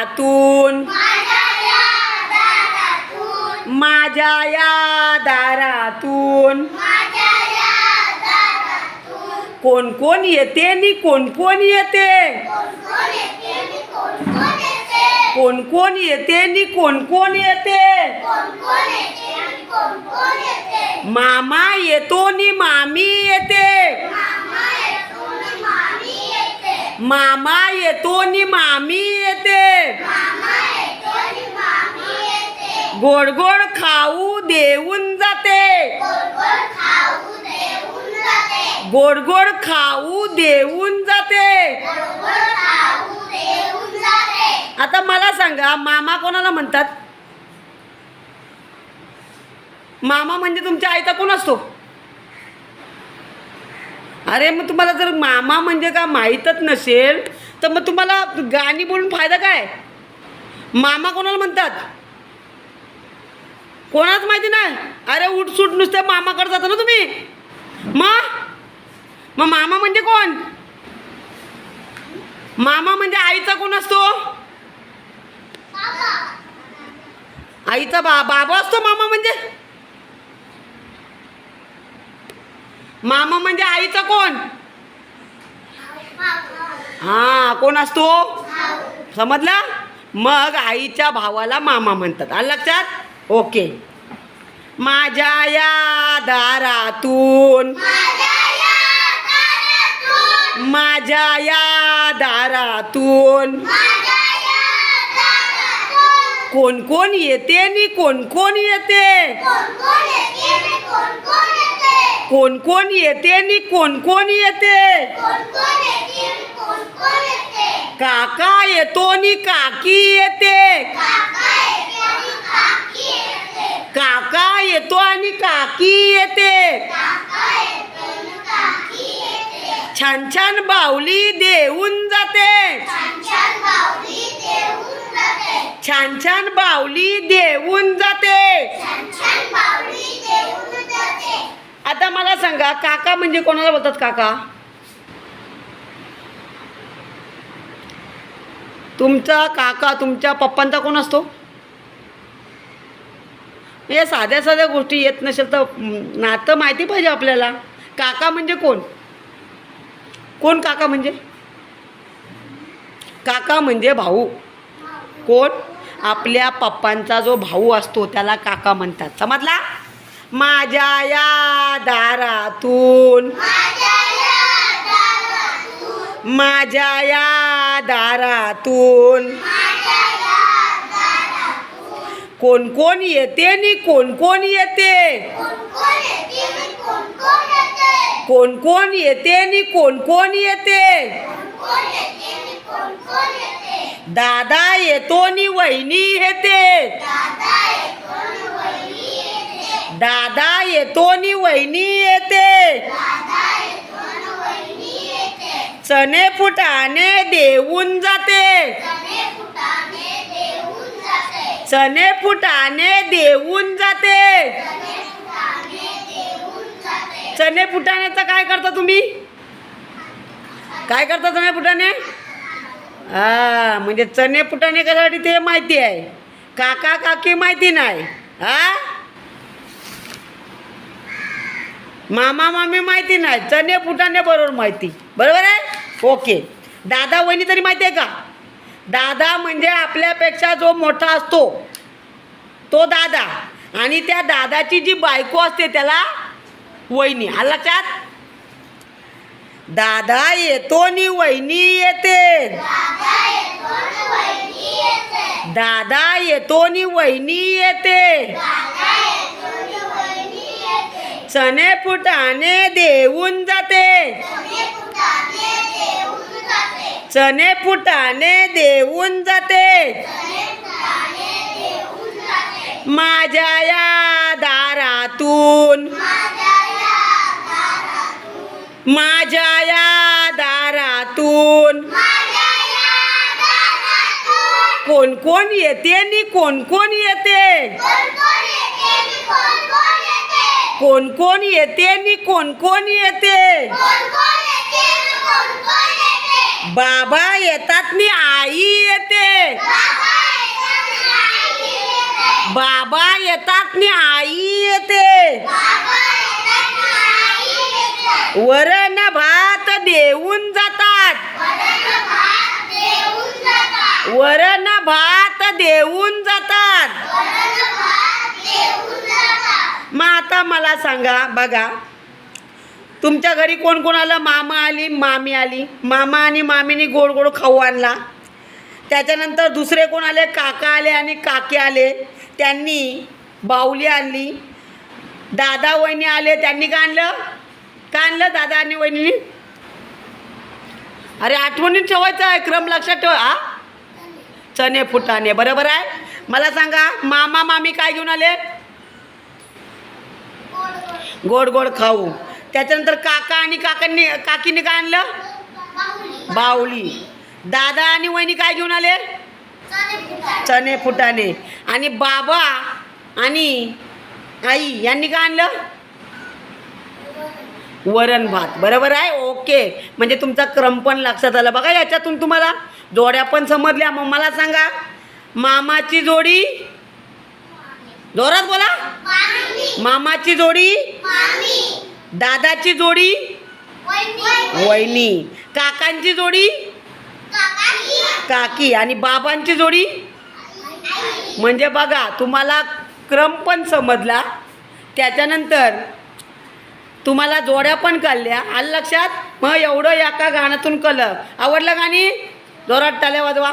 दारातून. माझ्या या दारातून. कोण कोण येते नि कोण कोण येते? कोण कोण येते नि कोण कोण येते? मामा येतो नि मामी येते. मामा येतो आणि मामी येते. गोड गोड खाऊ देऊन जाते. गोड गोड खाऊ देऊन जाते. आता मला सांगा मामा कोणाला म्हणतात? मामा म्हणजे तुमच्या आईचा कोण असतो? अरे मग तुम्हाला जर मामा म्हणजे का माहीतच नसेल तर मग तुम्हाला गाणी बोलून फायदा काय? मामा कोणाला म्हणतात? कोणाच माहिती नाही? अरे उठसूट नुसत्या मामाकडे जाता ना तुम्ही. मग? मग मामा म्हणजे कोण? मामा म्हणजे आईचा कोण असतो? आईचा बा बाबा असतो मामा म्हणजे? मामा म्हणजे आईचा कोण? हा कोण असतो? समजला? मग आईच्या भावाला मामा म्हणतात. आलं लक्षात? ओके. माझ्या या दारातून माझ्या या दारातून कोण कोण येते आणि कोण कोण येते? कोण कोण येते आणि कोण कोण येते? काका येतो आणि काकी येते. काका येतो आणि काकी येते. छान छान बावली देऊन जाते. छान छान बावली देऊन जाते. मला काका म्हणजे कोणाला बोलतात काका? तुमचा काका तुमच्या पप्पांचा कोण असतो? या साध्या साध्या गोष्टी येत नसेल तर नातं माहिती पाहिजे आपल्याला. काका म्हणजे कोण? कोण काका म्हणजे? काका म्हणजे भाऊ. कोण? आपल्या पप्पांचा जो भाऊ असतो त्याला काका म्हणतात. समजला? माझ्या या दारातून. माझ्या या दारातून. कोण कोण येते आणि कोण कोण येते? कोण कोण येते आणि कोण कोण येते? दादा येतो आणि वहिनी येते. दादा येतो आणि वहिनी येते. चणे फुटाने देऊन जाते. चणे फुटाने देऊन जाते. चणे फुटाण्याचं काय करता तुम्ही? काय करता चणे फुटाणे? हा म्हणजे चणे फुटाणे कशासाठी ते माहिती आहे. काका काकी माहिती नाही. हा? मामा मामी माहिती नाही. चणे फुटाणे बरोबर माहिती. बरोबर आहे? ओके. दादा वहिनी तरी माहिती आहे का? दादा म्हणजे आपल्यापेक्षा जो मोठा असतो तो दादा. आणि त्या दादाची जी बायको असते त्याला वहिनी. आला लक्षात? दादा येतो आणि वहिनी येते. दादा येतो आणि वहिनी येते. चणे फुटाने देऊन जाते. चणे फुटाने देऊन जाते. माझ्या या दारातून. माझ्या या दारातून. कोण कोण येते आणि कोण कोण येते? कोण कोण येते आणि कोण कोण येते? बाबा येतात नि आई येते. बाबा येतात नि आई येते. वरण भात देऊन जातात. वरण भात देऊन जातात मग आता मला सांगा बघा. तुमच्या घरी कोण कोण आलं मामा आली मामी आली? मामा आणि मामीने गोड गोड खाऊ आणला. त्याच्यानंतर दुसरे कोण आले? काका आले आणि काके आले. त्यांनी बाहुली आणली. दादा वहिनी आले. त्यांनी का आणलं? का आणलं दादा आणि वहिनी अरे आठवणीत ठेवायचं आहे. क्रम लक्षात ठेवा. हा? चणे फुटाणे. बरोबर आहे? मला सांगा मामा मामी काय घेऊन आले? गोड गोड खाऊ. त्याच्यानंतर काका आणि काकांनी काकीने काय आणलं? बावली दादा आणि वहिनी काय घेऊन आले? चणे फुटाणे. आणि बाबा आणि आई यांनी काय आणलं? वरण भात. बरोबर आहे? ओके. म्हणजे तुमचा क्रम पण लक्षात आला. बघा याच्यातून तुम्हाला जोड्या पण समजल्या. मग मला सांगा मामाची जोडी? जोरात बोला. मामाची जोडी? दादाची जोडी? वहिनी. काकांची जोडी? काकी. आणि बाबांची जोडी? म्हणजे बघा तुम्हाला क्रम पण समजला. त्याच्यानंतर तुम्हाला जोड्या पण कळल्या. आलं लक्षात? मग एवढं एका गाण्यातून कळलं. आवडलं गाणी? जोरात टाल्या वाजवा.